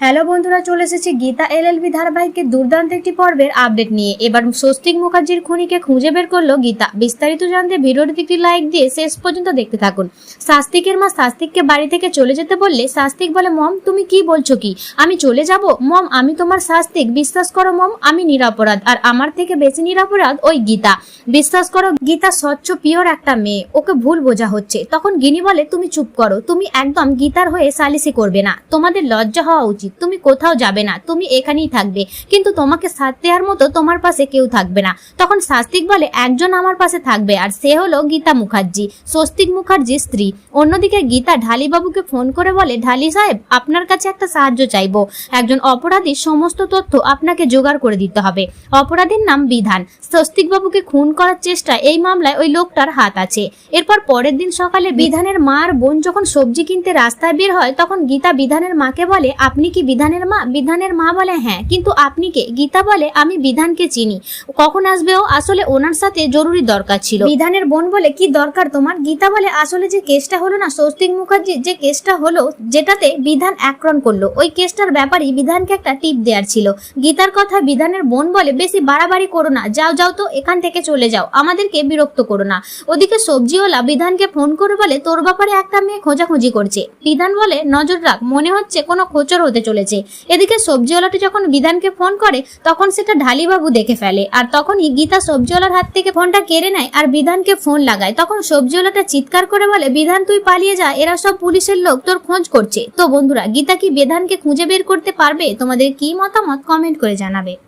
Hello বন্ধুরা, চলে এসেছি গীতা এল এলএলবি ধারাবাহিকের দুর্দান্ত একটি পর্বের আপডেট নিয়ে। এবার স্বস্তিক মুখার্জির খুনিকে খুঁজে বের করল গীতা। বিস্তারিত জানতে ভিডিওটিতে একটি লাইক দিয়ে শেষ পর্যন্ত দেখতে থাকুন। শাস্তিকের মা শাস্তিককে বাড়ি থেকে চলে যেতে বললে শাস্তিক বলে, মম, তুমি কি বলছো কি? আমি চলে যাব? মম, আমি তোমার শাস্তিক বিশ্বাস করো মম, আমি নিরাপরাধ। আর আমার থেকে বেশি নিরাপরাধ ওই গীতা। বিশ্বাস করো, গীতা স্বচ্ছ, পিওর একটা মেয়ে। ওকে ভুল বোঝা হচ্ছে। তখন গিনি বলে, তুমি চুপ করো। তুমি একদম গীতার হয়ে সালিসি করবে না। তোমাদের লজ্জা হওয়া উচিত। তুমি কোথাও যাবে না, তুমি এখানেই থাকবে। কিন্তু তোমাকে সাথ দেওয়ার মতো তোমার পাশে কেউ থাকবে না। তখন শাস্তিক বলে, একজন আমার পাশে থাকবে। আর সে হলো গীতা মুখার্জি, স্বস্তিক মুখার্জির স্ত্রী। অন্যদিকে গীতা ঢালি বাবুকে ফোন করে বলে, ঢালি সাহেব, আপনার কাছে একটা সাহায্য চাইব। একজন অপরাধীর সমস্ত তথ্য আপনাকে জোগাড় করে দিতে হবে। অপরাধীর নাম বিধান। স্বস্তিক বাবুকে খুন করার চেষ্টা এই মামলায় ওই লোকটার হাত আছে। এরপর পরের দিন সকালে বিধানের মা আর বোন যখন সবজি কিনতে রাস্তায় বের হয়, তখন গীতা বিধানের মাকে বলে, আপনি কি বিধানের মা বিধানের মা বলে? হ্যাঁ কিন্তু আপনি কে? গীতা বলে, আমি বিধানকে চিনি। কখন আসবে ও? আসলে ওনার সাথে জরুরি দরকার ছিল। বিধানের বোন বলে, কি দরকার তোমার? গীতা বলে, আসলে যে কেসটা হলো না, স্বস্তিক মুখার্জি, যে কেসটা হলো, যেটাতে বিধান আক্রমণ করল, ওই কেসটার ব্যাপারেই বিধানকে একটা টিপ দেওয়ার ছিল। গীতার কথা বিধানের বোন বলে, বেশি বাড়াবাড়ি করো না, যাও যাও তো, এখান থেকে চলে যাও, আমাদেরকে বিরক্ত করো না। ওদিকে সবজিওয়ালা বিধানকে ফোন করে বলে, তোর ব্যাপারে একটা মেয়ে খোঁজাখুঁজি করছে। বিধান বলে, নজর রাখ, মনে হচ্ছে কোনো খোঁচর হতে চলেছে। এদিকে সবজিওয়ালাটি যখন বিধানকে ফোন করে, তখন সেটা ঢালিবাবু দেখে ফেলে। আর তখনই গীতা সবজিওয়ালার হাত থেকে ফোনটা কেড়ে নেয় আর বিধানকে ফোন লাগায়। তখন সবজিওয়ালাটা চিৎকার করে বলে, বিধান, তুই পালিয়ে যা, এরা সব পুলিশের লোক, তোর খোঁজ করছে। তো বন্ধুরা, গীতা কি বিধানকে খুঁজে বের করতে পারবে? তোমাদের কি মতামত? কমেন্ট করে জানাবে।